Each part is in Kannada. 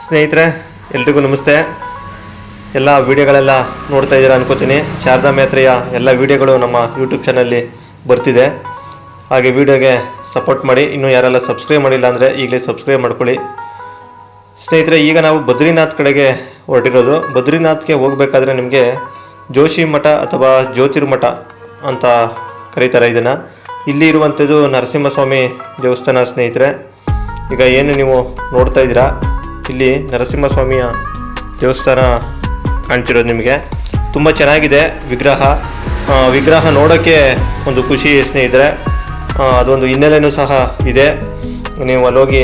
ಸ್ನೇಹಿತರೆ, ಎಲ್ರಿಗೂ ನಮಸ್ತೆ. ಎಲ್ಲ ವಿಡಿಯೋಗಳೆಲ್ಲ ನೋಡ್ತಾ ಇದ್ದೀರಾ ಅನ್ಕೋತೀನಿ. ಶಾರದಾ ಮೇತ್ರೆಯ ಎಲ್ಲ ವಿಡಿಯೋಗಳು ನಮ್ಮ ಯೂಟ್ಯೂಬ್ ಚಾನಲ್ಲಿ ಬರ್ತಿದೆ. ಹಾಗೆ ವಿಡಿಯೋಗೆ ಸಪೋರ್ಟ್ ಮಾಡಿ. ಇನ್ನೂ ಯಾರೆಲ್ಲ ಸಬ್ಸ್ಕ್ರೈಬ್ ಮಾಡಿಲ್ಲ ಅಂದರೆ ಈಗಲೇ ಸಬ್ಸ್ಕ್ರೈಬ್ ಮಾಡ್ಕೊಳ್ಳಿ. ಸ್ನೇಹಿತರೆ, ಈಗ ನಾವು ಬದ್ರಿನಾಥ್ ಕಡೆಗೆ ಹೊರಟಿರೋದು. ಬದ್ರಿನಾಥ್ಗೆ ಹೋಗಬೇಕಾದ್ರೆ ನಿಮಗೆ ಜೋಶಿ ಮಠ ಅಥವಾ ಜ್ಯೋತಿರ್ಮಠ ಅಂತ ಕರೀತಾರೆ ಇದನ್ನು. ಇಲ್ಲಿ ಇರುವಂಥದ್ದು ನರಸಿಂಹಸ್ವಾಮಿ ದೇವಸ್ಥಾನ ಸ್ನೇಹಿತರೆ. ಈಗ ಏನು ನೀವು ನೋಡ್ತಾ ಇದ್ದೀರಾ? ಇಲ್ಲಿ ನರಸಿಂಹಸ್ವಾಮಿಯ ದೇವಸ್ಥಾನ ಕಾಣ್ತಿರೋದು ನಿಮಗೆ. ತುಂಬ ಚೆನ್ನಾಗಿದೆ ವಿಗ್ರಹ. ವಿಗ್ರಹ ನೋಡೋಕ್ಕೆ ಒಂದು ಖುಷಿ ಸ್ನೇಹಿತರೆ. ಅದೊಂದು ಹಿನ್ನೆಲೆಯೂ ಸಹ ಇದೆ. ನೀವು ಅಲ್ಲೋಗಿ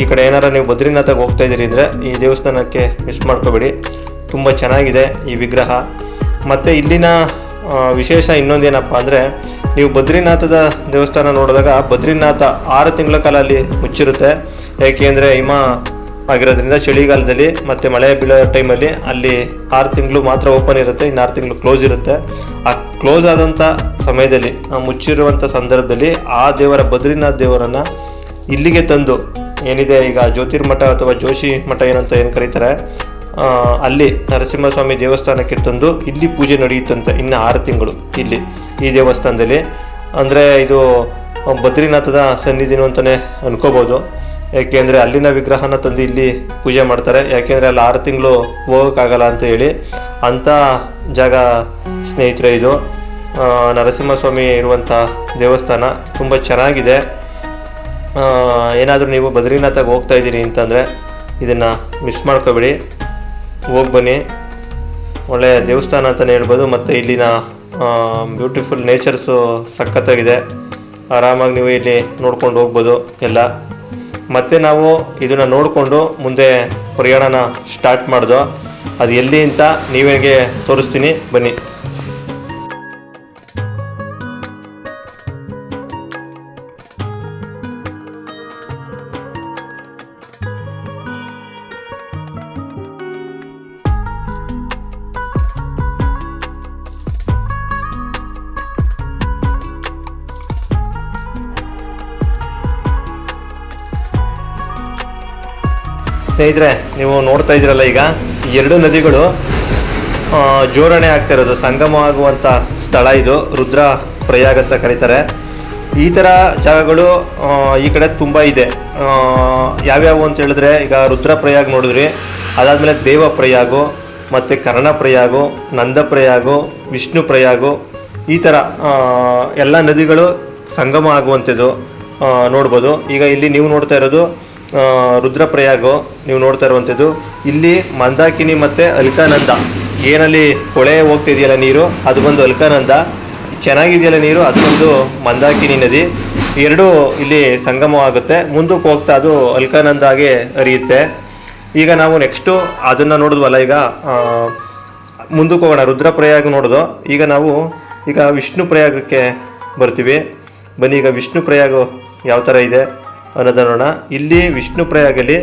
ಈ ಕಡೆ ಏನಾರ ನೀವು ಬದ್ರಿನಾಥಗೆ ಹೋಗ್ತಾ ಇದ್ದೀರಿ ಅಂದರೆ ಈ ದೇವಸ್ಥಾನಕ್ಕೆ ಮಿಸ್ ಮಾಡ್ಕೋಬೇಡಿ. ತುಂಬ ಚೆನ್ನಾಗಿದೆ ಈ ವಿಗ್ರಹ. ಮತ್ತು ಇಲ್ಲಿನ ವಿಶೇಷ ಇನ್ನೊಂದೇನಪ್ಪ ಅಂದರೆ ನೀವು ಬದ್ರಿನಾಥದ ದೇವಸ್ಥಾನ ನೋಡಿದಾಗ ಬದ್ರಿನಾಥ ಆರು ತಿಂಗಳ ಕಾಲ ಅಲ್ಲಿ ಮುಚ್ಚಿರುತ್ತೆ. ಏಕೆಂದರೆ ಹಿಮ ಆಗಿರೋದ್ರಿಂದ ಚಳಿಗಾಲದಲ್ಲಿ ಮತ್ತು ಮಳೆ ಬೀಳೋ ಟೈಮಲ್ಲಿ ಅಲ್ಲಿ ಆರು ತಿಂಗಳು ಮಾತ್ರ ಓಪನ್ ಇರುತ್ತೆ, ಇನ್ನು ಆರು ತಿಂಗಳು ಕ್ಲೋಸ್ ಇರುತ್ತೆ. ಆ ಕ್ಲೋಸ್ ಆದಂಥ ಸಮಯದಲ್ಲಿ, ಆ ಮುಚ್ಚಿರುವಂಥ ಸಂದರ್ಭದಲ್ಲಿ ಆ ದೇವರ, ಬದ್ರಿನಾಥ್ ದೇವರನ್ನು ಇಲ್ಲಿಗೆ ತಂದು ಏನಿದೆ ಈಗ ಜ್ಯೋತಿರ್ಮಠ ಅಥವಾ ಜೋಶಿ ಮಠ ಏನಂತ ಏನು ಕರೀತಾರೆ ಅಲ್ಲಿ ನರಸಿಂಹಸ್ವಾಮಿ ದೇವಸ್ಥಾನಕ್ಕೆ ತಂದು ಇಲ್ಲಿ ಪೂಜೆ ನಡೆಯುತ್ತಂತೆ ಇನ್ನು ಆರು ತಿಂಗಳು ಇಲ್ಲಿ ಈ ದೇವಸ್ಥಾನದಲ್ಲಿ. ಅಂದರೆ ಇದು ಬದ್ರಿನಾಥದ ಸನ್ನಿಧಿನೂ ಅಂತಲೇ ಅನ್ಕೋಬೋದು. ಯಾಕೆಂದರೆ ಅಲ್ಲಿನ ವಿಗ್ರಹನ ತಂದು ಇಲ್ಲಿ ಪೂಜೆ ಮಾಡ್ತಾರೆ. ಯಾಕೆಂದರೆ ಅಲ್ಲಿ ಆರು ತಿಂಗಳು ಹೋಗೋಕ್ಕಾಗಲ್ಲ ಅಂತ ಹೇಳಿ ಅಂಥ ಜಾಗ ಸ್ನೇಹಿತರೆ ಇದು. ನರಸಿಂಹಸ್ವಾಮಿ ಇರುವಂಥ ದೇವಸ್ಥಾನ ತುಂಬ ಚೆನ್ನಾಗಿದೆ. ಏನಾದರೂ ನೀವು ಬದ್ರಿನಾಥಗೆ ಹೋಗ್ತಾ ಇದ್ದೀರಿ ಅಂತಂದರೆ ಇದನ್ನು ಮಿಸ್ ಮಾಡ್ಕೋಬೇಡಿ. ಹೋಗಿ ಬನ್ನಿ. ಒಳ್ಳೆಯ ದೇವಸ್ಥಾನ ಅಂತಲೇ ಹೇಳ್ಬೋದು. ಮತ್ತು ಇಲ್ಲಿನ ಬ್ಯೂಟಿಫುಲ್ ನೇಚರ್ಸು ಸಖತ್ತಾಗಿದೆ. ಆರಾಮಾಗಿ ನೀವು ಇಲ್ಲಿ ನೋಡ್ಕೊಂಡು ಹೋಗ್ಬೋದು ಎಲ್ಲ. ಮತ್ತೆ ನಾವು ಇದನ್ನು ನೋಡಿಕೊಂಡು ಮುಂದೆ ಪ್ರಯಾಣನ ಸ್ಟಾರ್ಟ್ ಮಾಡಿದೋ. ಅದು ಎಲ್ಲಿ ಅಂತ ನೀವೇಗೆ ತೋರಿಸ್ತೀನಿ. ಬನ್ನಿ. ಸ್ನೇಹಿತರೆ, ನೀವು ನೋಡ್ತಾ ಇದ್ದೀರಲ್ಲ ಈಗ ಎರಡು ನದಿಗಳು ಜೋಡಣೆ ಆಗ್ತಾ ಇರೋದು, ಸಂಗಮ ಆಗುವಂಥ ಸ್ಥಳ ಇದು, ರುದ್ರ ಪ್ರಯಾಗ ಅಂತ ಕರೀತಾರೆ. ಈ ಥರ ಜಾಗಗಳು ಈ ಕಡೆ ತುಂಬ ಇದೆ. ಯಾವ್ಯಾವು ಅಂತ ಹೇಳಿದ್ರೆ, ಈಗ ರುದ್ರ ಪ್ರಯಾಗ್ ನೋಡಿದ್ರಿ, ಅದಾದಮೇಲೆ ದೇವ ಪ್ರಯಾಗು, ಮತ್ತು ಕರ್ಣ ಪ್ರಯಾಗು, ನಂದ ಪ್ರಯಾಗು, ವಿಷ್ಣು ಪ್ರಯಾಗು, ಈ ಥರ ಎಲ್ಲ ನದಿಗಳು ಸಂಗಮ ಆಗುವಂಥದ್ದು ನೋಡ್ಬೋದು. ಈಗ ಇಲ್ಲಿ ನೀವು ನೋಡ್ತಾ ಇರೋದು ರುದ್ರಪ್ರಯಾಗು ನೀವು ನೋಡ್ತಾ ಇರುವಂಥದ್ದು. ಇಲ್ಲಿ ಮಂದಾಕಿನಿ ಮತ್ತು ಅಲ್ಕಾನಂದ. ಏನಲ್ಲಿ ಹೊಳೆ ಹೋಗ್ತಿದೆಯಲ್ಲ ನೀರು, ಅದು ಬಂದು ಅಲ್ಕಾನಂದ. ಚೆನ್ನಾಗಿದೆಯಲ್ಲ ನೀರು, ಅದು ಬಂದು ಮಂದಾಕಿನಿ ನದಿ. ಎರಡೂ ಇಲ್ಲಿ ಸಂಗಮವಾಗುತ್ತೆ. ಮುಂದಕ್ಕೆ ಹೋಗ್ತಾ ಅದು ಅಲ್ಕಾನಂದಾಗೆ ಹರಿಯುತ್ತೆ. ಈಗ ನಾವು ನೆಕ್ಸ್ಟು ಅದನ್ನು ನೋಡಿದ್ವಲ್ಲ ಈಗ ಮುಂದಕ್ಕೆ ಹೋಗೋಣ. ರುದ್ರಪ್ರಯಾಗ ನೋಡೋದು. ಈಗ ನಾವು, ಈಗ ವಿಷ್ಣು ಪ್ರಯಾಗಕ್ಕೆ ಬರ್ತೀವಿ. ಬನ್ನಿ, ಈಗ ವಿಷ್ಣು ಪ್ರಯಾಗ ಯಾವ ಥರ ಇದೆ? ಅನ್ನೋದನ್ನ ಇಲ್ಲಿ ವಿಷ್ಣು ಪ್ರಯಾಗಲ್ಲಿ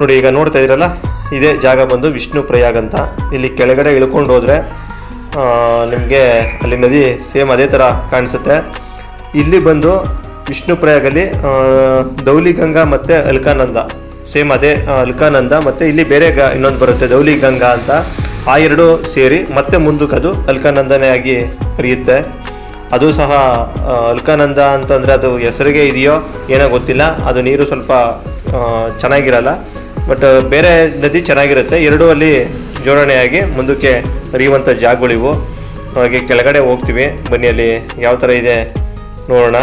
ನೋಡಿ ಈಗ ನೋಡ್ತಾ ಇದ್ದೀರಲ್ಲ ಇದೇ ಜಾಗ ಬಂದು ವಿಷ್ಣು ಪ್ರಯಾಗ್ ಅಂತ. ಇಲ್ಲಿ ಕೆಳಗಡೆ ಇಳ್ಕೊಂಡು ಹೋದರೆ ನಿಮಗೆ ಅಲ್ಲಿ ನದಿ ಸೇಮ್ ಅದೇ ಥರ ಕಾಣಿಸುತ್ತೆ. ಇಲ್ಲಿ ಬಂದು ವಿಷ್ಣು ಆ, ದೌಲಿಗಂಗಾ ಮತ್ತು ಅಲ್ಕಾನಂದ. ಸೇಮ್ ಅದೇ ಅಲ್ಕಾನಂದ ಮತ್ತು ಇಲ್ಲಿ ಬೇರೆ ಗ ಇನ್ನೊಂದು ಬರುತ್ತೆ ದೌಲಿಗಂಗಾ ಅಂತ. ಆ ಎರಡು ಸೇರಿ ಮತ್ತೆ ಮುಂದಕ್ಕೆ ಅದು ಅಲ್ಕಾನಂದನೇ ಆಗಿ ಹರಿಯುತ್ತೆ. ಅದು ಸಹ ಅಲ್ಕಾನಂದ ಅಂತಂದರೆ ಅದು ಹೆಸರಿಗೆ ಇದೆಯೋ ಏನೋ ಗೊತ್ತಿಲ್ಲ. ಅದು ನೀರು ಸ್ವಲ್ಪ ಚೆನ್ನಾಗಿರಲ್ಲ. ಬಟ್ ಬೇರೆ ನದಿ ಚೆನ್ನಾಗಿರುತ್ತೆ. ಎರಡೂ ಅಲ್ಲಿ ಜೋಡಣೆಯಾಗಿ ಮುಂದಕ್ಕೆ ಹರಿಯುವಂಥ ಜಾಗಗಳಿವು. ಹಾಗೆ ಕೆಳಗಡೆ ಹೋಗ್ತೀವಿ. ಬನ್ನಿ ಅಲ್ಲಿ ಯಾವ ಥರ ಇದೆ ನೋಡೋಣ.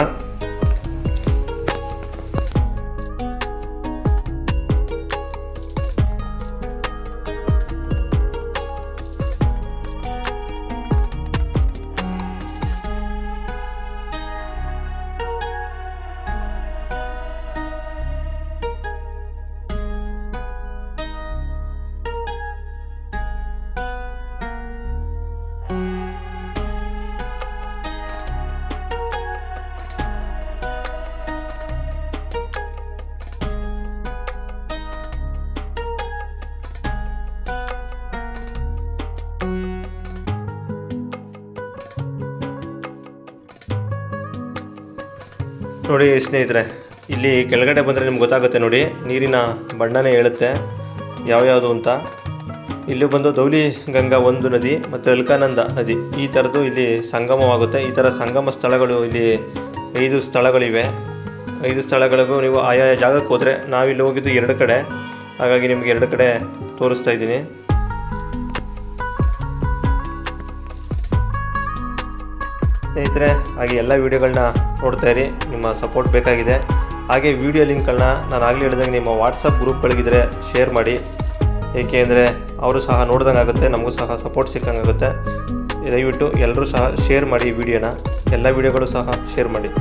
ನೋಡಿ ಸ್ನೇಹಿತರೆ, ಇಲ್ಲಿ ಕೆಳಗಡೆ ಬಂದರೆ ನಿಮ್ಗೆ ಗೊತ್ತಾಗುತ್ತೆ ನೋಡಿ, ನೀರಿನ ಬಣ್ಣನೇ ಹೇಳುತ್ತೆ, ಯಾವ್ಯಾವುದು ಅಂತ. ಇಲ್ಲಿ ಬಂದು ಧೌಲಿ ಗಂಗಾ ಒಂದು ನದಿ ಮತ್ತು ಅಲ್ಕಾನಂದ ನದಿ, ಈ ಥರದ್ದು ಇಲ್ಲಿ ಸಂಗಮವಾಗುತ್ತೆ. ಈ ಥರ ಸಂಗಮ ಸ್ಥಳಗಳು ಇಲ್ಲಿ ಐದು ಸ್ಥಳಗಳಿವೆ. ಐದು ಸ್ಥಳಗಳಿಗೂ ನೀವು ಆಯಾ ಜಾಗಕ್ಕೆ ಹೋದರೆ ನಾವಿಲ್ಲಿ ಹೋಗಿದ್ದು ಎರಡು ಕಡೆ. ಹಾಗಾಗಿ ನಿಮಗೆ ಎರಡು ಕಡೆ ತೋರಿಸ್ತಾ ಇದ್ದೀನಿ. ಸ್ನೇಹಿತರೆ, ಹಾಗೆ ಎಲ್ಲ ವೀಡಿಯೋಗಳನ್ನ ನೋಡ್ತಾ ಇರಿ, ನಿಮ್ಮ ಸಪೋರ್ಟ್ ಬೇಕಾಗಿದೆ. ಹಾಗೆ ವೀಡಿಯೋ ಲಿಂಕ್ಗಳನ್ನ ನಾನು ಆಗಲೇ ಹೇಳಿದಂಗೆ ನಿಮ್ಮ ವಾಟ್ಸಪ್ ಗ್ರೂಪ್ಗಳಿಗಿದ್ರೆ ಶೇರ್ ಮಾಡಿ. ಏಕೆಂದರೆ ಅವರು ಸಹ ನೋಡ್ದಂಗೆ ಆಗುತ್ತೆ, ನಮಗೂ ಸಹ ಸಪೋರ್ಟ್ ಸಿಕ್ಕಂಗಾಗುತ್ತೆ ದಯವಿಟ್ಟು ಎಲ್ಲರೂ ಸಹ ಶೇರ್ ಮಾಡಿ ವೀಡಿಯೋನ ವಿಡಿಯೋನ ಎಲ್ಲ ವೀಡಿಯೋಗಳು ಸಹ ಶೇರ್ ಮಾಡಿ.